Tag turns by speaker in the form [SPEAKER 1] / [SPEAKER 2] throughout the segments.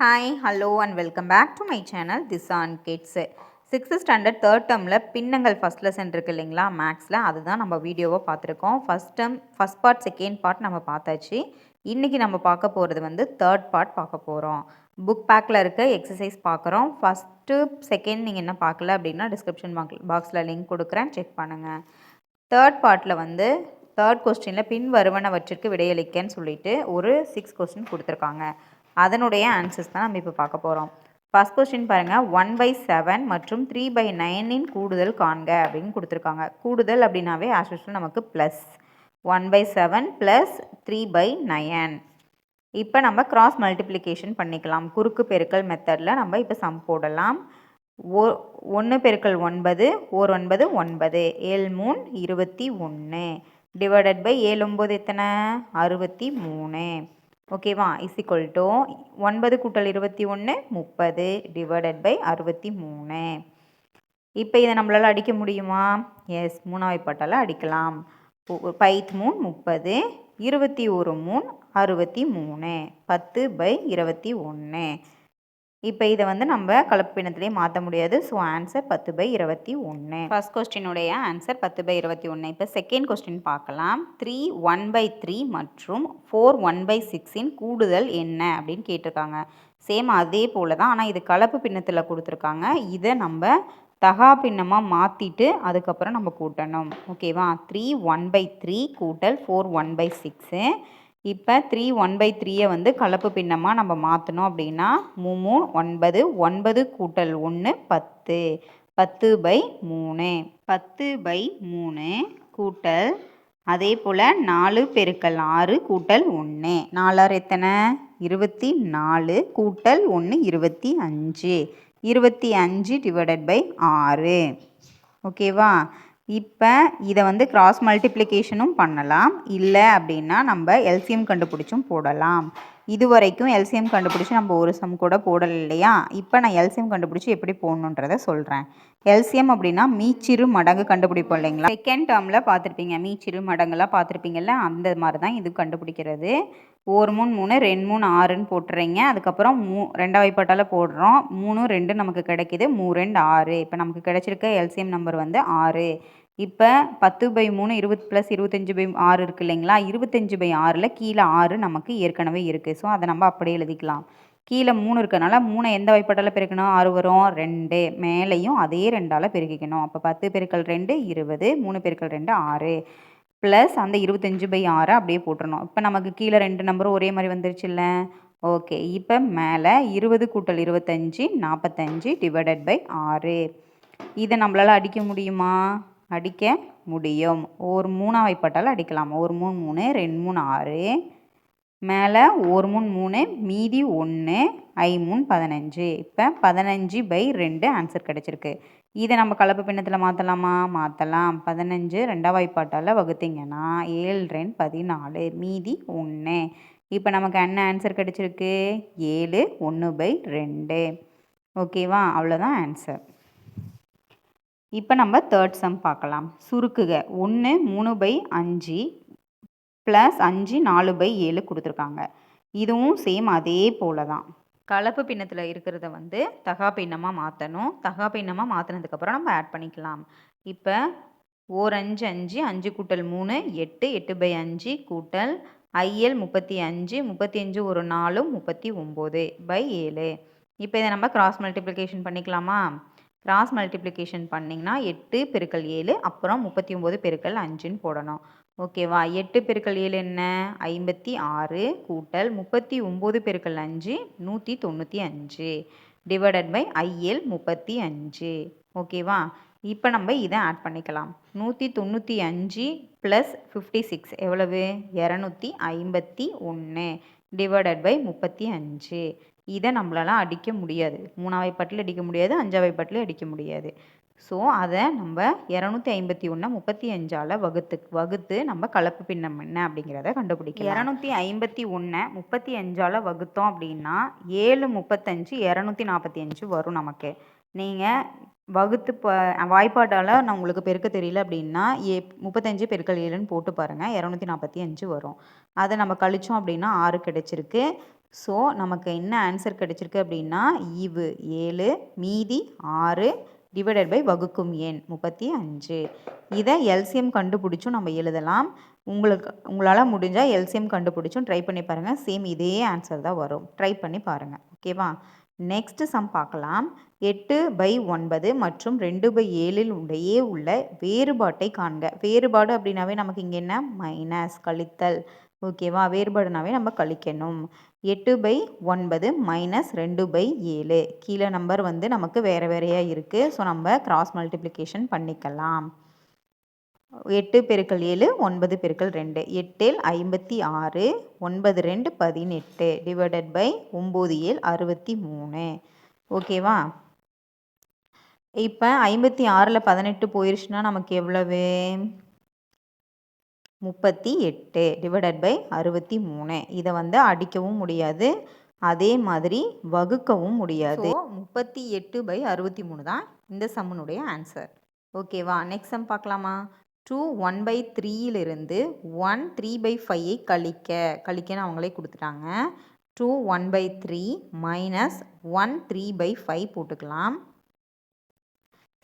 [SPEAKER 1] Hi hello and welcome back to my channel this on kids sixth standard third டேர்மில் பின்னங்கள் first lesson இருக்குது இல்லைங்களா மேக்ஸில் அதுதான் நம்ம வீடியோவை பார்த்துருக்கோம். First term first part second part நம்ம பார்த்தாச்சு. இன்றைக்கி நம்ம பார்க்க போகிறது வந்து தேர்ட் பார்ட் பார்க்க போகிறோம் புக் பேக்கில் இருக்க எக்ஸசைஸ் பார்க்குறோம். ஃபஸ்ட்டு செகண்ட் நீங்கள் என்ன பார்க்கல அப்படின்னா டிஸ்கிரிப்ஷன் பாக்ஸில் லிங்க் கொடுக்குறேன். செக் பண்ணுங்கள் தேர்ட் பார்ட்டில் வந்து தேர்ட் கொஸ்டினில் பின் வருவனவற்றிற்கு விடையளிக்கன்னு சொல்லிட்டு ஒரு சிக்ஸ் கொஸ்டின் கொடுத்துருக்காங்க. அதனுடைய ஆன்சர்ஸ் தான் நம்ம இப்போ பார்க்க போகிறோம் ஃபஸ்ட் கொஸ்டின் பாருங்கள் ஒன் பை செவன் மற்றும் த்ரீ பை நைனின் கூடுதல் காண்க அப்படின்னு கொடுத்துருக்காங்க. கூடுதல் அப்படின்னாவே ஆஸ் நமக்கு plus one by seven plus three by nine இப்போ நம்ம கிராஸ் மல்டிப்ளிகேஷன் பண்ணிக்கலாம். குறுக்கு பெருக்கல் மெத்தடில் நம்ம இப்போ சம் போடலாம். ஓ ஒன்று பெருக்கல் ஒன்பது ஓர் ஒன்பது ஒன்பது. ஏழு மூணு இருபத்தி ஒன்று டிவைடட் பை ஏழு ஒம்பது எத்தனை? அறுபத்தி மூணு. ஓகேவா இஸ் இக்குவல் டு ஒன்பது கூட்டல் இருபத்தி ஒன்று முப்பது டிவைடட் பை அறுபத்தி மூணு. இப்போ இதை நம்மளால் அடிக்க முடியுமா? எஸ் மூணாவை பட்டால் அடிக்கலாம். பைத் மூணு முப்பது இருபத்தி ஒரு மூணு அறுபத்தி மூணு. பத்து பை இருபத்தி ஒன்று இப்போ இதை வந்து நம்ம கலப்பினத்திலே மாற்ற முடியாது. ஸோ ஆன்சர் பத்து பை இருபத்தி ஒன்று ஃபர்ஸ்ட் கொஸ்டினுடைய ஆன்சர் பத்து பை இருபத்தி ஒன்று இப்போ செகண்ட் கொஸ்டின் பார்க்கலாம். த்ரீ ஒன் பை த்ரீ மற்றும் ஃபோர் ஒன் பை சிக்ஸின் கூடுதல் என்ன அப்படின்னு கேட்டிருக்காங்க. சேம் அதே போல் தான் ஆனால் இது கலப்பு பின்னத்தில் கொடுத்துருக்காங்க. இதை நம்ம தகா பின்னமாக மாற்றிட்டு அதுக்கப்புறம் நம்ம கூட்டணும். ஓகேவா த்ரீ ஒன் பை த்ரீ கூட்டல் ஃபோர் ஒன் பை சிக்ஸு இப்போ த்ரீ ஒன் பை த்ரீயை வந்து கலப்பு பின்னமாக நம்ம மாற்றணும் அப்படின்னா மூணு ஒன்பது ஒன்பது கூட்டல் ஒன்று பத்து. பத்து பை மூணு. பத்து பை மூணு கூட்டல் அதே போல் நாலு பெருக்கல் ஆறு கூட்டல் ஒன்று நாலாறு எத்தனை? இருபத்தி நாலு கூட்டல் ஒன்று இருபத்தி அஞ்சு இருபத்தி அஞ்சு டிவைடட் பை ஆறு ஓகேவா இப்போ இதை வந்து கிராஸ் மல்டிப்ளிகேஷனும் பண்ணலாம். இல்லை அப்படின்னா நம்ம எல்சிஎம் கண்டுபிடிச்சும் போடலாம். இது வரைக்கும் எல்சிஎம் கண்டுபிடிச்சி நம்ம ஒரு சம் கூட போடலை இல்லையா? இப்போ நான் எல்சிஎம் கண்டுபிடிச்சி எப்படி போடணுன்றதை சொல்கிறேன் எல்சிஎம் அப்படின்னா மீச்சிறு மடங்கு கண்டுபிடிப்போம் இல்லைங்களா? செகண்ட் டேர்மில் பார்த்துருப்பீங்க. மீச்சிறு மடங்குலாம் பார்த்துருப்பீங்கல்ல? அந்த மாதிரி தான் இது கண்டுபிடிக்கிறது. ஒரு மூணு மூணு ரெண்டு மூணு ஆறுன்னு போட்டுறீங்க. அதுக்கப்புறம் மூ ரெண்டாவது பட்டால் போடுறோம். மூணு ரெண்டு நமக்கு கிடைக்கிது. மூ ரெண்டு ஆறு. இப்போ நமக்கு கிடைச்சிருக்க எல்சிஎம் நம்பர் வந்து ஆறு. இப்போ பத்து பை மூணு இருபது ப்ளஸ் இருபத்தஞ்சி பை ஆறு இருக்குது இல்லைங்களா? இருபத்தஞ்சி பை ஆறில் கீழே ஆறு நமக்கு ஏற்கனவே இருக்குது ஸோ அதை நம்ம அப்படியே எழுதிக்கலாம். கீழே மூணு இருக்கனால மூணை எந்த வாய்ப்பாட்டால் பெருக்கணும்? ஆறு வரும். ரெண்டு. மேலேயும் அதே ரெண்டால் பெருக்கிக்கணும். அப்போ பத்து பெருக்கல் ரெண்டு இருபது. மூணு பெருக்கல் ரெண்டு ஆறு. ப்ளஸ் அந்த இருபத்தஞ்சு பை ஆறை அப்படியே போட்டுருணும் இப்போ நமக்கு கீழே ரெண்டு நம்பரும் ஒரே மாதிரி வந்துருச்சுல்ல ஓகே இப்போ மேலே இருபது கூட்டல் இருபத்தஞ்சி நாற்பத்தஞ்சி டிவைடட் பை ஆறு. இதை நம்மளால் அடிக்க முடியுமா? அடிக்க முடியும். ஒரு மூணாக வைப்பட்டால் அடிக்கலாம். ஒரு மூணு மூணு ரெண்டு மூணு ஆறு. மேலே ஒரு மூணு மூணு மீதி ஒன்று ஐ மூணு பதினஞ்சு. இப்போ பதினஞ்சு பை ரெண்டு ஆன்சர் கிடச்சிருக்கு. இதை நம்ம கலப்பு பின்னத்தில் மாற்றலாமா மாற்றலாம் பதினஞ்சு ரெண்டாம் வாய்ப்பாட்டால் வகுத்தீங்கன்னா ஏழு ரெண்டு பதினாலு மீதி ஒன்று. இப்போ நமக்கு என்ன ஆன்சர் கிடச்சிருக்கு? ஏழு ஒன்று பை ரெண்டு. ஓகேவா? அவ்வளோதான் ஆன்சர் இப்போ நம்ம தேர்ட் சம் பார்க்கலாம். சுருக்குக. ஒன்று மூணு பை அஞ்சு ப்ளஸ் அஞ்சு நாலு பை ஏழு கொடுத்துருக்காங்க. இதுவும் சேம் அதே போல தான் கலப்பு பின்னத்தில் இருக்கிறத வந்து தகா பின்னமாக மாற்றணும் தகா பின்னமாக மாற்றினதுக்கப்புறம் நம்ம ஆட் பண்ணிக்கலாம். இப்போ ஓர் அஞ்சு அஞ்சு அஞ்சு கூட்டல் மூணு எட்டு எட்டு பை அஞ்சு கூட்டல் ஐஎல் முப்பத்தி அஞ்சு முப்பத்தி அஞ்சு ஒரு நாலு முப்பத்தி ஒம்பது பை ஏழு. இப்போ இதை நம்ம கிராஸ் மல்டிப்ளிகேஷன் பண்ணிக்கலாமா? கிராஸ் மல்டிப்ளிகேஷன் பண்ணிங்கன்னா எட்டு பெருக்கல் ஏழு அப்புறம் முப்பத்தி ஒம்பது பெருக்கல் அஞ்சுன்னு போடணும். ஓகேவா? எட்டு பெருக்கல் ஏழு என்ன? ஐம்பத்தி ஆறு கூட்டல் முப்பத்தி ஒம்பது பெருக்கல் அஞ்சு நூற்றி தொண்ணூற்றி அஞ்சு. டிவைடட் பை ஐஎல் முப்பத்தி அஞ்சு. ஓகேவா? இப்போ நம்ம இதை ஆட் பண்ணிக்கலாம். நூற்றி தொண்ணூற்றி அஞ்சு ப்ளஸ் ஃபிஃப்டி சிக்ஸ் எவ்வளவு? இரநூத்தி ஐம்பத்தி ஒன்று டிவைடட் பை முப்பத்தி அஞ்சு. இதை நம்மளால அடிக்க முடியாது. மூணாவை பட்டில் அடிக்க முடியாது அஞ்சாவை பட்டில் அடிக்க முடியாது. ஸோ அதை நம்ம இரநூத்தி ஐம்பத்தி ஒன்று முப்பத்தி அஞ்சால் வகுத்து வகுத்து நம்ம கலப்பு பின்னம் என்ன அப்படிங்கிறத கண்டுபிடிக்கலாம். இரநூத்தி ஐம்பத்தி ஒன்று முப்பத்தி அஞ்சால் வகுத்தோம் அப்படின்னா ஏழு முப்பத்தஞ்சு இரநூத்தி நாற்பத்தி அஞ்சு வரும் நமக்கு. நீங்கள் வகுத்து ப வாய்ப்பாட்டால் நான் உங்களுக்கு பெருக்க தெரியல அப்படின்னா ஏ முப்பத்தஞ்சு பெருக்கல் ஏழுன்னு போட்டு பாருங்கள் இரநூத்தி நாற்பத்தி அஞ்சு வரும். அதை நம்ம கழித்தோம் அப்படின்னா ஆறு கிடச்சிருக்கு. ஸோ நமக்கு என்ன ஆன்சர் கிடச்சிருக்கு அப்படின்னா ஈவு ஏழு மீதி ஆறு டிவைடட் பை வகுக்கும் எண் முப்பத்தி அஞ்சு. இதை எல்சிஎம் கண்டுபிடிச்சும் நம்ம எழுதலாம். உங்களுக்கு உங்களால் முடிஞ்சால் எல்சிஎம் கண்டுபிடிச்சும் ட்ரை பண்ணி பாருங்கள் சேம் இதே ஆன்சர் தான் வரும். ட்ரை பண்ணி பாருங்கள் ஓகேவா நெக்ஸ்ட் சம் பார்க்கலாம். எட்டு பை ஒன்பது மற்றும் ரெண்டு பை ஏழில் உடையே உள்ள வேறுபாட்டை காண்க. வேறுபாடு அப்படின்னாவே நமக்கு இங்கே என்ன? மைனஸ் கழித்தல். ஓகேவா வேறுபாடுனாவே நம்ம கழிக்கணும். எட்டு பை ஒன்பது மைனஸ் ரெண்டு பை ஏழு. கீழே நம்பர் வந்து நமக்கு வேறு வேறையாக இருக்குது ஸோ நம்ம கிராஸ் மல்டிப்ளிகேஷன் பண்ணிக்கலாம். எட்டு பெருக்கள் ஏழு ஒன்பது பெருக்கள் ரெண்டு. எட்டில் ஐம்பத்தி ஆறு ஒன்பது ரெண்டு பதினெட்டு டிவைடட் பை ஒம்பது ஏழு அறுபத்தி மூணு. ஓகேவா இப்போ ஐம்பத்தி ஆறில் பதினெட்டு போயிருச்சுன்னா நமக்கு எவ்வளவு? முப்பத்தி எட்டு டிவைடட் பை அறுபத்தி மூணு. இதை வந்து அடிக்கவும் முடியாது. அதே மாதிரி வகுக்கவும் முடியாது. முப்பத்தி எட்டு பை அறுபத்தி மூணு தான் இந்த சம்மனுடைய ஆன்சர் ஓகேவா நெக்ஸ்ட் சம் பார்க்கலாமா? டூ ஒன் பை த்ரீயிலிருந்து ஒன் த்ரீ பை ஃபைவை கழிக்க. கழிக்கன்னு அவங்களே கொடுத்துட்டாங்க. Two one by three minus one three by five போட்டுக்கலாம்.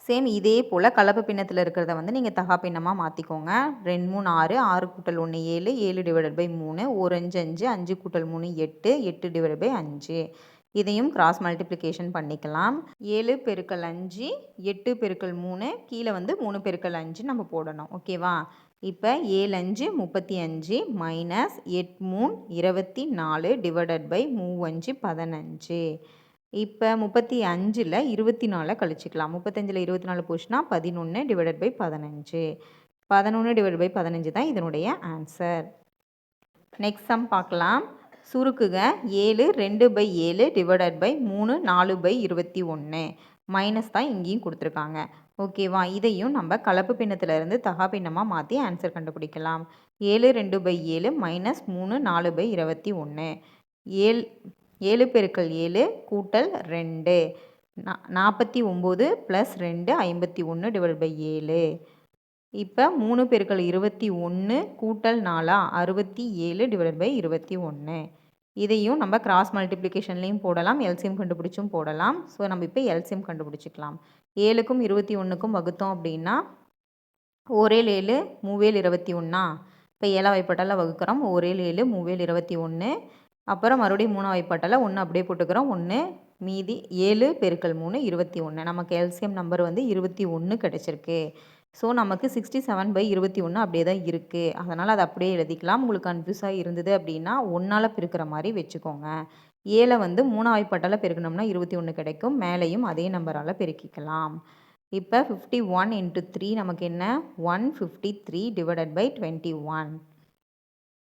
[SPEAKER 1] சேம் இதே போல் கலப்பு பின்னத்தில் இருக்கிறத வந்து நீங்கள் தகா பின்னமாக மாற்றிக்கோங்க ரெண்டு மூணு ஆறு ஆறு கூட்டல் ஒன்று ஏழு ஏழு டிவைடட் பை மூணு ஒரு அஞ்சு அஞ்சு அஞ்சு கூட்டல் மூணு எட்டு எட்டு டிவைடட் பை அஞ்சு. இதையும் கிராஸ் மல்டிப்ளிகேஷன் பண்ணிக்கலாம். ஏழு பெருக்கல் அஞ்சு எட்டு பெருக்கல் மூணு கீழே வந்து மூணு பெருக்கல் அஞ்சு நம்ம போடணும். ஓகேவா இப்போ ஏழு அஞ்சு முப்பத்தி அஞ்சு மைனஸ் எட் மூணு இருபத்தி நாலு டிவைடட் பை மூவஞ்சு பதினஞ்சு. இப்போ முப்பத்தி அஞ்சில் இருபத்தி நாலை கழிச்சிக்கலாம். முப்பத்தஞ்சில் இருபத்தி நாலு போச்சுன்னா பதினொன்று டிவைடட் பை பதினஞ்சு. பதினொன்று டிவைட் பை பதினஞ்சு தான் இதனுடைய ஆன்சர் நெக்ஸ்ட் சம் பார்க்கலாம். சுருக்குக. ஏழு ரெண்டு பை ஏழு டிவைடட் பை மூணு நாலு பை இருபத்தி ஒன்று மைனஸ் தான் இங்கேயும் கொடுத்துருக்காங்க. ஓகேவா? இதையும் நம்ம கலப்பு பின்னத்திலிருந்து தகா பின்னமாக மாற்றி ஆன்சர் கண்டுபிடிக்கலாம். ஏழு ரெண்டு பை ஏழு மைனஸ் மூணு நாலு பை இருபத்தி ஒன்று ஏழு ஏழு பெருக்கள் ஏழு கூட்டல் ரெண்டு. நா நாற்பத்தி ஒம்பது ப்ளஸ் ரெண்டு ஐம்பத்தி ஒன்று டிவைட் பை ஏழு. இப்போ மூணு பெருக்கள் இருபத்தி ஒன்று கூட்டல் நாலா அறுபத்தி ஏழு டிவைட் பை இருபத்தி ஒன்று இதையும் நம்ம கிராஸ் மல்டிப்ளிகேஷன்லேயும் போடலாம் எல்சியம் கண்டுபிடிச்சும் போடலாம். ஸோ நம்ம இப்போ எல்சியம் கண்டுபிடிச்சிக்கலாம். ஏழுக்கும் இருபத்தி ஒன்றுக்கும் வகுத்தோம் அப்படின்னா ஒரே ஏழு மூவேல் இருபத்தி ஒன்றா இப்போ ஏழா வைப்பட்டால் வகுக்கிறோம் ஒரே ஏழு மூவேல் இருபத்தி ஒன்று அப்புறம் மறுபடியும் மூணா வைப்பாட்டால் ஒன்று அப்படியே போட்டுக்கிறோம் ஒன்று மீதி ஏழு பெருக்கள் மூணு இருபத்தி ஒன்று நமக்கு எல்சியம் நம்பர் வந்து இருபத்தி ஒன்று கிடச்சிருக்கு. ஸோ நமக்கு சிக்ஸ்டி செவன் பை இருபத்தி ஒன்று அப்படியே தான் இருக்குது அதனால் அதை அப்படியே எழுதிக்கலாம். உங்களுக்கு கன்ஃபியூஸாக இருந்தது அப்படின்னா ஒன்றால் பெருக்கிற மாதிரி வச்சுக்கோங்க. ஏழை வந்து மூணாவது பெருக்கணும்னா இருபத்தி ஒன்று கிடைக்கும். மேலேயும் அதே நம்பரால் பெருக்கிக்கலாம். இப்போ ஃபிஃப்டி ஒன் இன்ட்டு த்ரீ நமக்கு என்ன? One fifty three divided by twenty one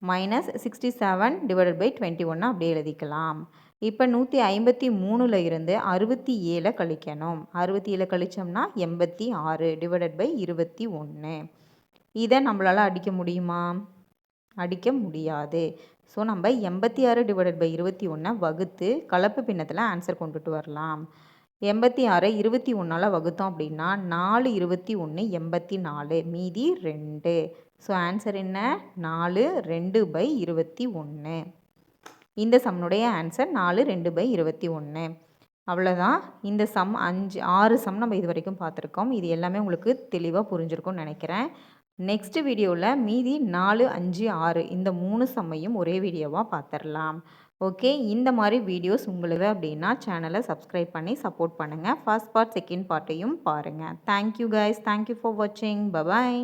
[SPEAKER 1] minus sixty seven divided by twenty ஒன்று அப்படியே எழுதிக்கலாம். இப்போ நூற்றி ஐம்பத்தி மூணில் இருந்து அறுபத்தி ஏழை கழிக்கணும். அறுபத்தி ஏழை கழித்தோம்னா எண்பத்தி ஆறு டிவைடட் பை இருபத்தி ஒன்று இதை நம்மளால் அடிக்க முடியுமா? அடிக்க முடியாது. ஸோ நம்ம எண்பத்தி ஆறு டிவைடட் பை இருபத்தி ஒன்றை வகுத்து கலப்பு பின்னத்தில் ஆன்சர் கொண்டுட்டு வரலாம். எண்பத்தி ஆறு இருபத்தி ஒன்றால் வகுத்தோம் அப்படின்னா நாலு இருபத்தி ஒன்று எண்பத்தி நாலு மீதி ரெண்டு. ஸோ ஆன்சர் என்ன? நாலு ரெண்டு பை இருபத்தி ஒன்று இந்த சம்னுடைய ஆன்சர் நாலு ரெண்டு பை இருபத்தி ஒன்று அவ்வளோதான் இந்த சம் அஞ்சு ஆறு சம் நம்ம இது வரைக்கும் பார்த்துருக்கோம். இது எல்லாமே உங்களுக்கு தெளிவாக புரிஞ்சிருக்கும்னு நினைக்கிறேன். நெக்ஸ்ட் வீடியோவில் மீதி நாலு அஞ்சு ஆறு இந்த மூணு சம்மையும் ஒரே வீடியோவாக பார்த்துடலாம் ஓகே இந்த மாதிரி வீடியோஸ் உங்களுக்கு அப்படின்னா சேனலை சப்ஸ்கிரைப் பண்ணி சப்போர்ட் பண்ணுங்கள் ஃபர்ஸ்ட் பார்ட் செகண்ட் பார்ட்டையும் பாருங்கள் thank you guys thank you for வாட்சிங் பபாய்